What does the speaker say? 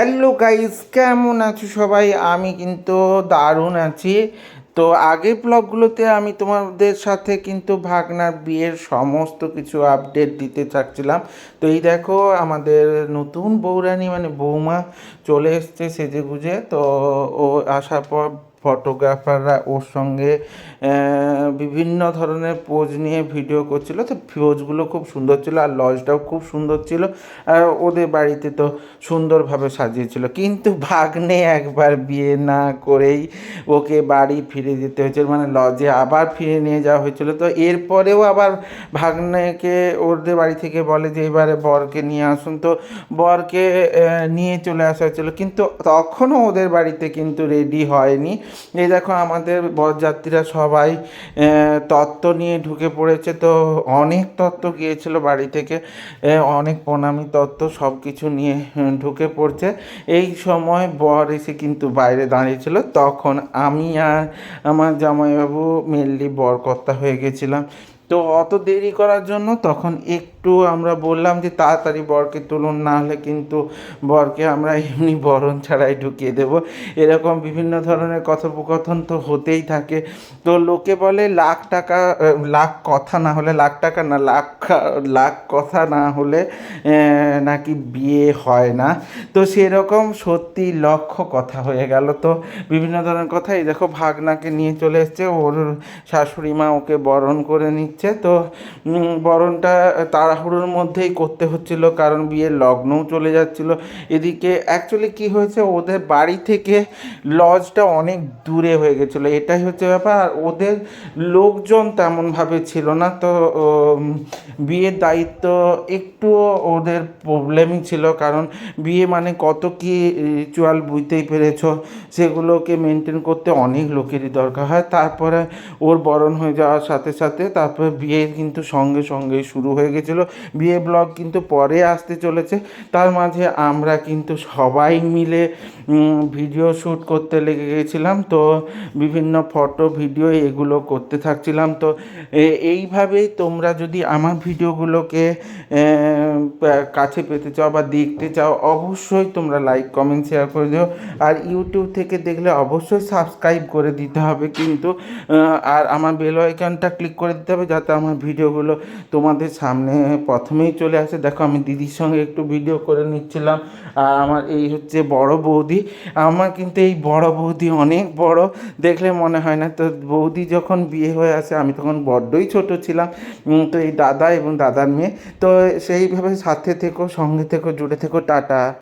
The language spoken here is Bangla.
হ্যালো গাইস কেমন আছো সবাই? আমি কিন্তু দারুণ আছি। তো আগের ব্লগগুলোতে আমি তোমাদের সাথে কিন্তু ভাগনার বিয়ের সমস্ত কিছু আপডেট দিতে চাচ্ছিলাম। তো এই দেখো, আমাদের নতুন বৌরানি মানে বৌমা চলে এসছে সেজে গুজে তো ও আসার পর ফটোগ্রাফাররা ওর সঙ্গে বিভিন্ন ধরনের পোজ নিয়ে ভিডিও করছিল। তো পোজগুলো খুব সুন্দর ছিল আর লজটাও খুব সুন্দর ছিল। আর ওদের বাড়িতে তো সুন্দরভাবে সাজিয়েছিল। কিন্তু ভাগ্নে একবার বিয়ে না করেই ওকে বাড়ি ফিরে যেতে হয়েছিল। মানে লজে আবার ফিরে নিয়ে যাওয়া হয়েছিল। তো এরপরেও আবার ভাগ্নেকে ওদের বাড়ি থেকে বলে যে, এবারে বরকে নিয়ে আসুন। তো বরকে নিয়ে চলে আসা হয়েছিল। কিন্তু তখনও ওদের বাড়িতে কিন্তু রেডি হয়নি। এই দেখো আমাদের বরযাত্রীরা সবাই তত্ত্ব নিয়ে ঢুকে পড়েছে। তো অনেক তত্ত্ব গিয়েছিল বাড়ি থেকে। অনেক প্রণামী তত্ত্ব সব কিছু নিয়ে ঢুকে পড়ছে। এই সময় বর এসে কিন্তু বাইরে দাঁড়িয়েছিল। তখন আমি আর আমার জামাইবাবু মেনলি বরকর্তা হয়ে গেছিলাম। তো অত দেরি করার জন্য তখন একটু আমরা বললাম যে তাড়াতাড়ি বরকে তুলুন, না হলে কিন্তু বরকে আমরা এমনি বরণ ছাড়াই ঢুকিয়ে দেব। এরকম বিভিন্ন ধরনের কথোপকথন তো হতেই থাকে। তো লোকে বলে, লাখ টাকা লাখ কথা না হলে, লাখ টাকা না, লাখ লাখ কথা না হলে নাকি বিয়ে হয় না? তো সেরকম সত্যি লক্ষ কথা হয়ে গেল। তো বিভিন্ন ধরনের কথা, এই দেখো ভাগনাকে নিয়ে চলে এসছে, ওর শাশুড়ি মা ওকে বরণ করে নিচ্ছে। তো বরণটা তাড়াহুড়োর মধ্যেই করতে হচ্ছিল কারণ বিয়ের লগ্নও চলে যাচ্ছিল। এদিকে অ্যাকচুয়ালি কি হয়েছে, ওদের বাড়ি থেকে লজটা অনেক দূরে হয়ে গেছিল। এটাই হচ্ছে ব্যাপার। আর ওদের লোকজন তেমনভাবে ছিল না। তো বিয়ের দায়িত্ব একটু ওদের প্রবলেমই ছিল। কারণ বিয়ে মানে কত কি রিচুয়াল বুঝতেই পেরেছ। সেগুলোকে মেনটেন করতে অনেক লোকেরই দরকার হয়। তারপরে ওর বরণ হয়ে যাওয়ার সাথে সাথে তারপরে বিয়ে কিন্তু সঙ্গে সঙ্গে শুরু হয়ে গেছিল। বিয়ে ব্লগ কিন্তু পরে আসতে চলেছে। তার মাঝে আমরা কিন্তু সবাই মিলে ভিডিও শ্যুট করতে লেগে গেছিলাম। তো বিভিন্ন ফটো, ভিডিও এগুলো করতে থাকছিলাম। তো এইভাবেই তোমরা যদি আমার ভিডিওগুলোকে কাছে পেতে চাও বা দেখতে চাও, অবশ্যই তোমরা লাইক, কমেন্ট, শেয়ার করে দিও। আর ইউটিউব থেকে দেখলে অবশ্যই সাবস্ক্রাইব করে দিতে হবে কিন্তু আর আমার বেল আইকনটা ক্লিক করে দিতে হবে যাতে আমার ভিডিওগুলো তোমাদের সামনে প্রথমেই চলে আসে। দেখো, আমি দিদির সঙ্গে একটু ভিডিও করে নিচ্ছিলাম। আর আমার এই হচ্ছে বড় বৌদি। আমার কিন্তু এই বড় বৌদি অনেক বড়। দেখলে মনে হয় না তো, বৌদি যখন বিয়ে হয়ে আসে, আমি তখন বড্ডই ছোট ছিলাম। তো এই দাদা এবং দাদার মেয়ে। তো সেইভাবে সাথে থেকো, সঙ্গে থেকো, জুড়ে থেকো, টাটা।